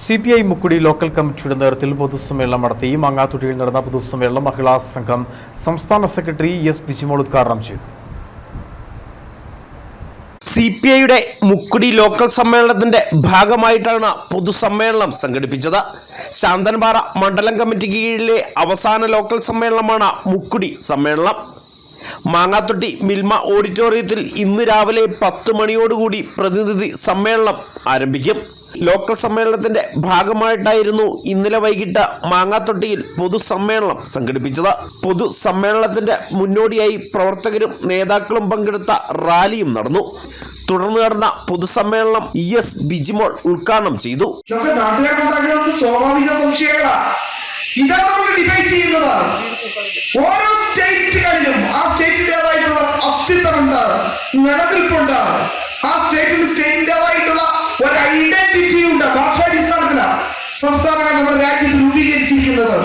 C P I Mukkudi local കമ്മിറ്റിയുടെ നേതൃത്വത്തിൽ പൊതുസമ്മേളനം നടത്തി. മാങ്ങാത്തുട്ടിയിൽ നടന്ന പൊതുസമ്മേളനം മഹിളാ സംഘം സംസ്ഥാന സെക്രട്ടറി എസ് ബിജിമോൾ ഉദ്ഘാടനം ചെയ്തു. സി പി ഐയുടെ മുക്കുടി ലോക്കൽ സമ്മേളനത്തിന്റെ ഭാഗമായിട്ടാണ് പൊതുസമ്മേളനം സംഘടിപ്പിച്ചത്. ശാന്തൻപാറ മണ്ഡലം കമ്മിറ്റി കീഴിലെ അവസാന ലോക്കൽ സമ്മേളനമാണ് മുക്കുടി സമ്മേളനം. മാങ്ങാത്തൊട്ടി മിൽമ ഓഡിറ്റോറിയത്തിൽ ഇന്ന് രാവിലെ പത്ത് മണിയോടുകൂടി പ്രതിനിധി സമ്മേളനം ആരംഭിക്കും. ലോക്കൽ സമ്മേളനത്തിന്റെ ഭാഗമായിട്ടായിരുന്നു ഇന്നലെ വൈകിട്ട് മാങ്ങാത്തൊട്ടിയിൽ പൊതുസമ്മേളനം സംഘടിപ്പിച്ചത്. പൊതുസമ്മേളനത്തിന്റെ മുന്നോടിയായി പ്രവർത്തകരും നേതാക്കളും പങ്കെടുത്ത റാലിയും നടന്നു. തുടർന്ന് നടന്ന പൊതുസമ്മേളനം ഇ എസ് ബിജിമോൾ ഉദ്ഘാടനം ചെയ്തു. സ്വാഭാവിക സംശയങ്ങളാ. ഇതാണ് നമ്മൾ ഡിബേറ്റ് ചെയ്യുന്നത്. ഓരോ ആ സ്റ്റേറ്റിന്റെതായിട്ടുള്ള അസ്തിത്വമുണ്ട് നിലനിൽപ്പുണ്ട്. ആ സ്റ്റേറ്റിന് സ്റ്റേറ്റിന്റെതായിട്ടുള്ള ഒരു ഐഡന്റിറ്റി ഉണ്ട്. ഭാഷാടിസ്ഥാനത്തിലാണ് സംസ്ഥാനങ്ങൾ നമ്മുടെ രാജ്യത്ത് രൂപീകരിച്ചിരിക്കുന്നത്.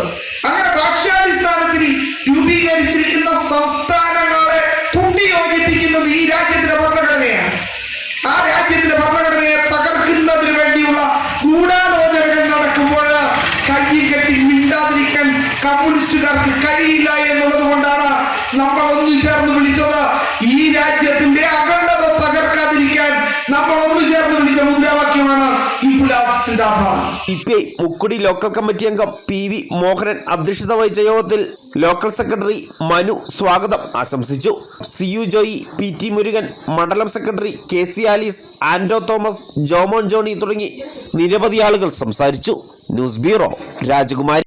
അങ്ങനെ ഭാഷാടിസ്ഥാനത്തിൽ രൂപീകരിച്ചിരിക്കുന്ന സംസ്ഥാനങ്ങളെ കൂട്ടിയോജിപ്പിക്കുന്നത് ഈ രാജ്യത്തിന്റെ ഭരണഘടനയാണ്. ആ രാജ്യത്തിന്റെ ഭരണഘടനയെ തകർക്കുന്നതിന് വേണ്ടിയുള്ള ഗൂഢാലോചനകൾ നടക്കുമ്പോൾ കയ്യിൽ കെട്ടി മിണ്ടാതിരിക്കാൻ കമ്മ്യൂണിസ്റ്റുകാർക്ക് കഴിയില്ല എന്നുള്ളത് കൊണ്ടാണ് നമ്മൾ ഒന്നു ചേർന്ന് വിളിച്ചത്. ഈ രാജ്യത്തിന്റെ അഖണ്ഡത P I Mukkudi local committee അംഗം പി വി മോഹനൻ അധ്യക്ഷത വഹിച്ച യോഗത്തിൽ ലോക്കൽ സെക്രട്ടറി മനു സ്വാഗതം ആശംസിച്ചു. C U Joy P T Murugan മണ്ഡലം secretary K C Alice Anto Thomas Jomon Johny തുടങ്ങി നിരവധി ആളുകൾ സംസാരിച്ചു. ന്യൂസ് ബ്യൂറോ രാജകുമാരി.